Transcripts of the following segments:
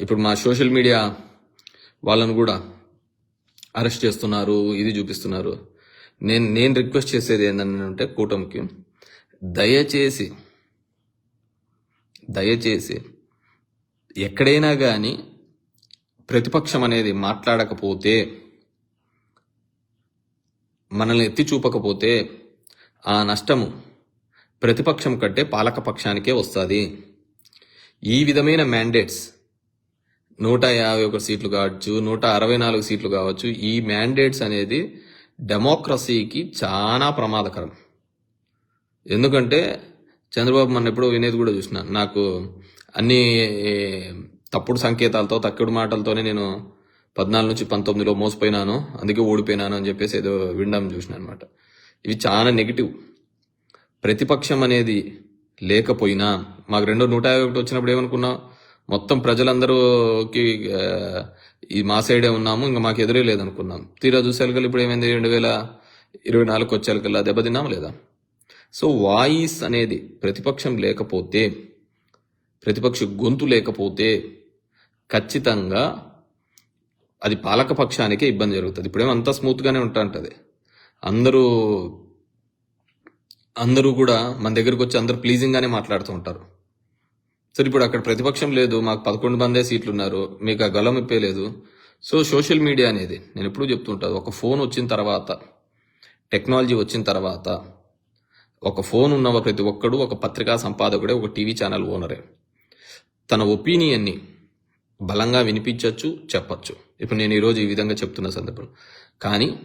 ఇప్పుడు మా social media వాళ్ళను కూడా అరెస్ట్ చేస్తున్నారు ఇది చూపిస్తున్నారు. నేను నేను రిక్వెస్ట్ చేసేది ఏంటంటే కూటమికి దయచేసి దయచేసి ఎక్కడైనా కానీ ప్రతిపక్షం అనేది మాట్లాడకపోతే మనల్ని ఎత్తి చూపకపోతే ఆ నష్టము ప్రతిపక్షం కంటే పాలక పక్షానికే వస్తుంది. ఈ విధమైన మ్యాండేట్స్ నూట యాభై ఒక సీట్లు కావచ్చు నూట అరవై నాలుగు సీట్లు కావచ్చు. ఈ మ్యాండేట్స్ అనేది డెమోక్రసీకి చాలా ప్రమాదకరం. ఎందుకంటే చంద్రబాబు మన ఎప్పుడో వినేది కూడా చూసిన నాకు అన్ని తప్పుడు సంకేతాలతో తక్కుడు మాటలతోనే నేను పద్నాలుగు నుంచి పంతొమ్మిదిలో మోసపోయినాను అందుకే ఓడిపోయినాను అని చెప్పేసి ఏదో వినడం చూసిన అనమాట ఇవి చాలా నెగిటివ్ ప్రతిపక్షం అనేది లేకపోయినా మాకు రెండో నూట యాభై ఒకటి వచ్చినప్పుడు ఏమనుకున్నా? మొత్తం ప్రజలందరూకి ఈ మా సైడే ఉన్నాము ఇంకా మాకు ఎదురే లేదనుకున్నాం. తీరా చూసేలకల్లా ఇప్పుడు ఏమైంది? రెండు వేల ఇరవై నాలుగుకి వచ్చేకల్లా దెబ్బతిన్నాం లేదా? సో వాయిస్ అనేది ప్రతిపక్షం లేకపోతే ప్రతిపక్ష గొంతు లేకపోతే ఖచ్చితంగా అది పాలక పక్షానికే ఇబ్బంది జరుగుతుంది. ఇప్పుడేమంతా స్మూత్గానే ఉంటా ఉంటుంది అందరూ అందరూ కూడా మన దగ్గరకు వచ్చి అందరూ ప్లీజింగ్గానే మాట్లాడుతూ ఉంటారు. సరే ఇప్పుడు అక్కడ ప్రతిపక్షం లేదు మాకు పదకొండు మందే సీట్లు ఉన్నారు మీకు ఆ గలం ఇప్పే లేదు. సో సోషల్ మీడియా అనేది నేను ఎప్పుడూ చెప్తుంటాను ఒక ఫోన్ వచ్చిన తర్వాత టెక్నాలజీ వచ్చిన తర్వాత ఒక ఫోన్ ఉన్న ప్రతి ఒక్కడు ఒక పత్రికా సంపాదకుడే ఒక టీవీ ఛానల్ ఓనరే. తన ఒపీనియన్ని బలంగా వినిపించవచ్చు చెప్పచ్చు. ఇప్పుడు నేను ఈరోజు ఈ విధంగా చెప్తున్న సందర్భం. కానీ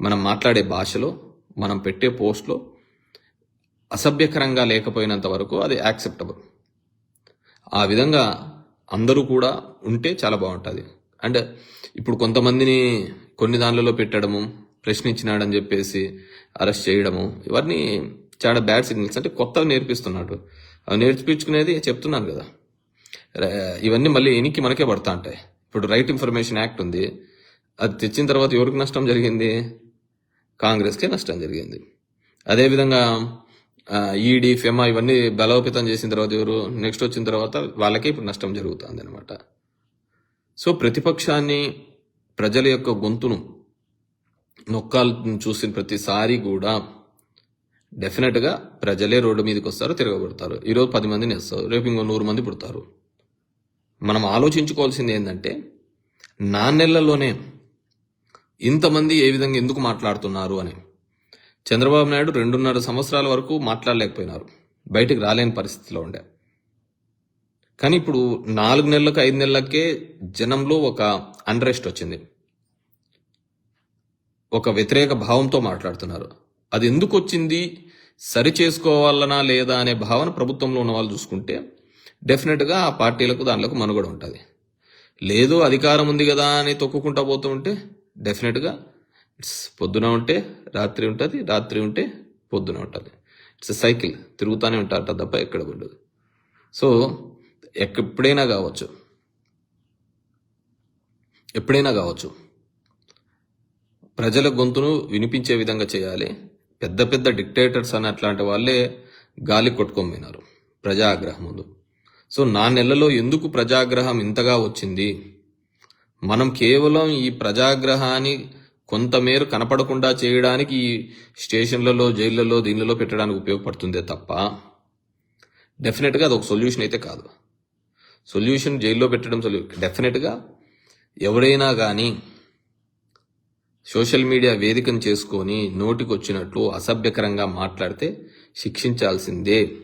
మనం మాట్లాడే భాషలో మనం పెట్టే పోస్ట్లో అసభ్యకరంగా లేకపోయినంత వరకు అది యాక్సెప్టబుల్. ఆ విధంగా అందరూ కూడా ఉంటే చాలా బాగుంటుంది. అండ్ ఇప్పుడు కొంతమందిని కొన్ని దానిలలో పెట్టడము ప్రశ్నించినాడని చెప్పేసి అరెస్ట్ చేయడము ఇవన్నీ చాలా బ్యాడ్ సిగ్నల్స్ అంటే కొత్తగా నేర్పిస్తున్నాడు. అవి నేర్పించుకునేది చెప్తున్నాను కదా. ఇవన్నీ మళ్ళీ ఎనికి మనకే పడతా ఉంటాయి. ఇప్పుడు రైట్ ఇన్ఫర్మేషన్ యాక్ట్ ఉంది. అది తెచ్చిన తర్వాత ఎవరికి నష్టం జరిగింది? కాంగ్రెస్కే నష్టం జరిగింది. అదేవిధంగా ఈడీ ఫెమా ఇవన్నీ బలోపేతం చేసిన తర్వాత ఎవరు నెక్స్ట్ వచ్చిన తర్వాత వాళ్ళకే ఇప్పుడు నష్టం జరుగుతుంది అనమాట సో ప్రతిపక్షాన్ని ప్రజల యొక్క గొంతును నొక్కాలను చూసిన ప్రతిసారి కూడా డెఫినెట్గా ప్రజలే రోడ్డు మీదకి వస్తారు తిరగబడతారు. ఈరోజు పది మందిని వేస్తారు రేపు ఇంకో నూరు మంది పుడతారు. మనం ఆలోచించుకోవాల్సింది ఏంటంటే నా నెలలోనే ఇంతమంది ఏ విధంగా ఎందుకు మాట్లాడుతున్నారు అని. చంద్రబాబు నాయుడు రెండున్నర సంవత్సరాల వరకు మాట్లాడలేకపోయినారు. బయటికి రాలేని పరిస్థితిలో ఉండే. కానీ ఇప్పుడు నాలుగు నెలలకు ఐదు నెలలకే జనంలో ఒక అన్రెస్ట్ వచ్చింది. ఒక వ్యతిరేక భావంతో మాట్లాడుతున్నారు. అది ఎందుకు వచ్చింది? సరి చేసుకోవాలనా లేదా అనే భావన ప్రభుత్వంలో ఉన్న వాళ్ళు చూసుకుంటే డెఫినెట్గా ఆ పార్టీలకు దానిలోకి మనుగడ ఉంటుంది. లేదు అధికారం ఉంది కదా అని తొక్కుకుంటా పోతూ ఉంటే డెఫినెట్గా ఇట్స్ పొద్దున ఉంటే రాత్రి ఉంటుంది రాత్రి ఉంటే పొద్దున ఉంటుంది. ఇట్స్ సైకిల్ తిరుగుతూనే ఉంటారట తప్ప ఎక్కడ ఉండదు. సో ఎప్పుడైనా కావచ్చు. ఎప్పుడైనా కావచ్చు. ప్రజల గొంతును వినిపించే విధంగా చేయాలి. పెద్ద పెద్ద డిక్టేటర్స్ అని అట్లాంటి వాళ్ళే గాలి కొట్టుకొని పోయినారు ప్రజాగ్రహం ముందు. సో నా నెలలో ఎందుకు ప్రజాగ్రహం ఇంతగా వచ్చింది? మనం కేవలం ఈ ప్రజాగ్రహాన్ని కొంతమేర కనపడకుండా చేయడానికి ఈ స్టేషన్లలో జైళ్ళలో దీనిలలో పెట్టడానికి ఉపయోగపడుతుందే తప్ప డెఫినెట్గా అది ఒక సొల్యూషన్ అయితే కాదు. సొల్యూషన్ జైల్లో పెట్టడం సొల్యూషన్ డెఫినెట్గా ఎవరైనా కానీ సోషల్ మీడియా వేదికను చేసుకొని నోటికొచ్చినట్లు అసభ్యకరంగా మాట్లాడితే శిక్షించాల్సిందే.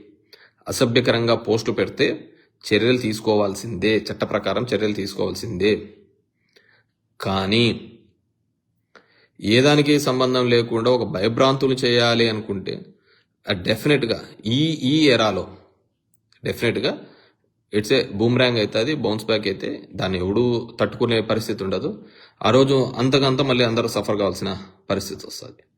అసభ్యకరంగా పోస్టు పెడితే చర్యలు తీసుకోవాల్సిందే. చట్ట ప్రకారం చర్యలు తీసుకోవాల్సిందే. కానీ ఏ దానికి సంబంధం లేకుండా ఒక భయభ్రాంతులు చేయాలి అనుకుంటే డెఫినెట్గా ఈ ఈ ఎరాలో డెఫినెట్గా ఇట్స్ ఏ బూమ్రాంగ్ అవుతుంది బౌన్స్ బ్యాక్ అయితే దాన్ని ఎవడూ తట్టుకునే పరిస్థితి ఉండదు. ఆ రోజు అంతకంత మళ్ళీ అందరూ సఫర్ కావాల్సిన పరిస్థితి వస్తుంది.